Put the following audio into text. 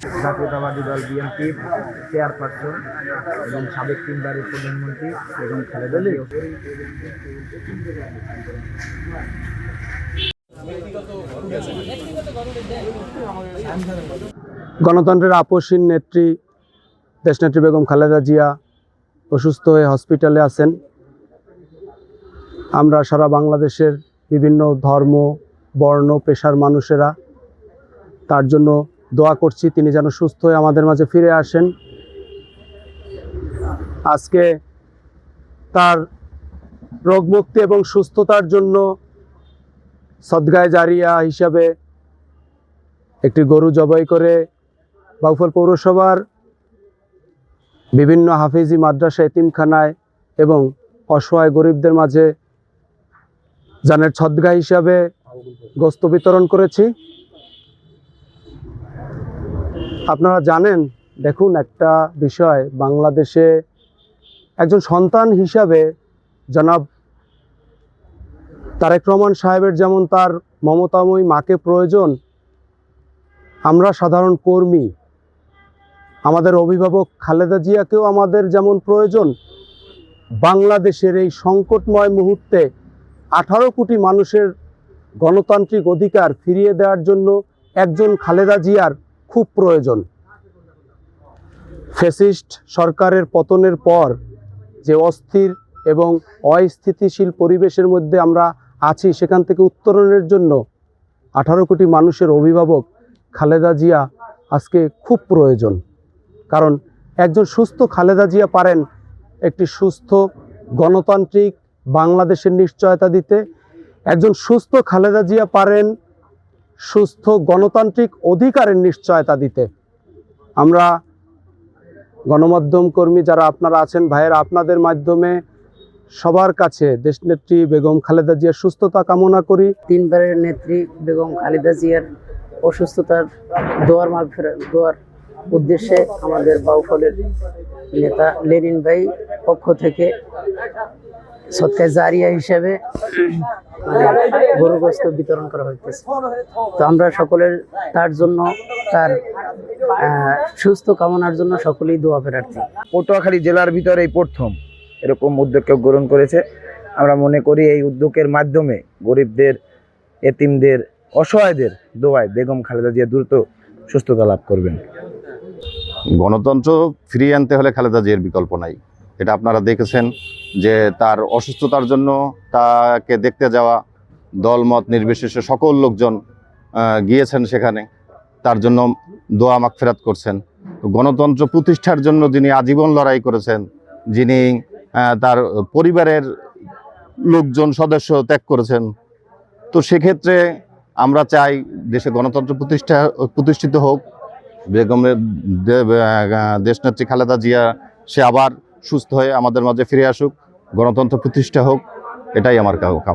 জাতীয়তাবাদী দল বিএনপির চেয়ারপারসন এবং সাবেক তিনবারের প্রধানমন্ত্রী বেগম খালেদা জিয়া গণতন্ত্রের আপসীন নেত্রী দেশনেত্রী বেগম খালেদা জিয়া অসুস্থ হয়ে হসপিটালে আছেন। আমরা সারা বাংলাদেশের বিভিন্ন ধর্ম বর্ণ পেশার মানুষেরা তার জন্য দোয়া করছি, তিনি যেন সুস্থ হয়ে আমাদের মাঝে ফিরে আসেন। আজকে তার রোগমুক্তি এবং সুস্থতার জন্য সদগায় জারিয়া হিসাবে একটি গরু জবাই করে বাউফল পৌরসভার বিভিন্ন হাফিজি মাদ্রাসা, এতিমখানায় এবং অসহায় গরিবদের মাঝে জানের ছদ্গা হিসাবে গোস্ত বিতরণ করেছি। আপনারা জানেন, দেখুন একটা বিষয়, বাংলাদেশে একজন সন্তান হিসাবে জনাব তারেক রহমান সাহেবের যেমন তার মমতাময়ী মাকে প্রয়োজন, আমরা সাধারণ কর্মী, আমাদের অভিভাবক খালেদা জিয়াকেও আমাদের যেমন প্রয়োজন, বাংলাদেশের এই সংকটময় মুহূর্তে আঠারো কোটি মানুষের গণতান্ত্রিক অধিকার ফিরিয়ে দেওয়ার জন্য একজন খালেদা জিয়ার খুব প্রয়োজন। ফেসিস্ট সরকারের পতনের পর যে অস্থির এবং অস্থিতিশীল পরিবেশের মধ্যে আমরা আছি, সেখান থেকে উত্তরণের জন্য আঠারো কোটি মানুষের অভিভাবক খালেদা জিয়া আজকে খুব প্রয়োজন। কারণ একজন সুস্থ খালেদা জিয়া পারেন একটি সুস্থ গণতান্ত্রিক বাংলাদেশের নিশ্চয়তা দিতে। একজন সুস্থ খালেদা জিয়া পারেন সুস্থ গণতান্ত্রিক অধিকারের নিশ্চয়তা দিতে। আমরা গণমাধ্যম কর্মী যারা আপনারা আছেন, ভাইয়েরা, আপনাদের মাধ্যমে সবার কাছে দেশনেত্রী বেগম খালেদা জিয়ার সুস্থতা কামনা করি। তিনবারের নেত্রী বেগম খালেদা জিয়ার অসুস্থতার দোয়ার মাগ দোয়ার উদ্দেশ্যে আমাদের বাউফলের নেতা লেনিন ভাই পক্ষ থেকে সৎকায় জারিয়া হিসাবে মানে গরুগ্রস্ত বিতরণ করা হইতেছে। তো আমরা সকলের তার জন্য তার সুস্থ কামনার জন্য সকলেই দোয়া প্রার্থী। পটুয়াখালী জেলার ভিতরে এই প্রথম এরকম উদ্যোগ কেউ গ্রহণ করেছে। আমরা মনে করি এই উদ্যোগের মাধ্যমে গরিবদের এতিমদের অসহায়দের দোয়ায় বেগম খালেদা জিয়া দ্রুত সুস্থতা লাভ করবেন। গণতন্ত্র ফিরিয়ে আনতে হলে খালেদা জিয়ার বিকল্প নাই। এটা আপনারা দেখেছেন। যে তার অসুস্থতার জন্য তাকে দেখতে যাওয়া, দলমত নির্বিশেষে সকল লোকজন গিয়েছেন সেখানে। তার জন্য দোয়া মাগফেরাত করছেন। গণতন্ত্র প্রতিষ্ঠার জন্য যিনি আজীবন লড়াই করেছেন, যিনি তার পরিবারের লোকজন, সদস্য ত্যাগ করেছেন, তো সেক্ষেত্রে আমরা চাই দেশে গণতন্ত্র প্রতিষ্ঠা, প্রতিষ্ঠিত হোক। বেগমের দেশনেত্রী খালেদা জিয়া, সে আবার সুস্থ হয়ে আমাদের মাঝে ফিরে আসুক গণতন্ত্র প্রতিষ্ঠা হোক এটাই আমার কাম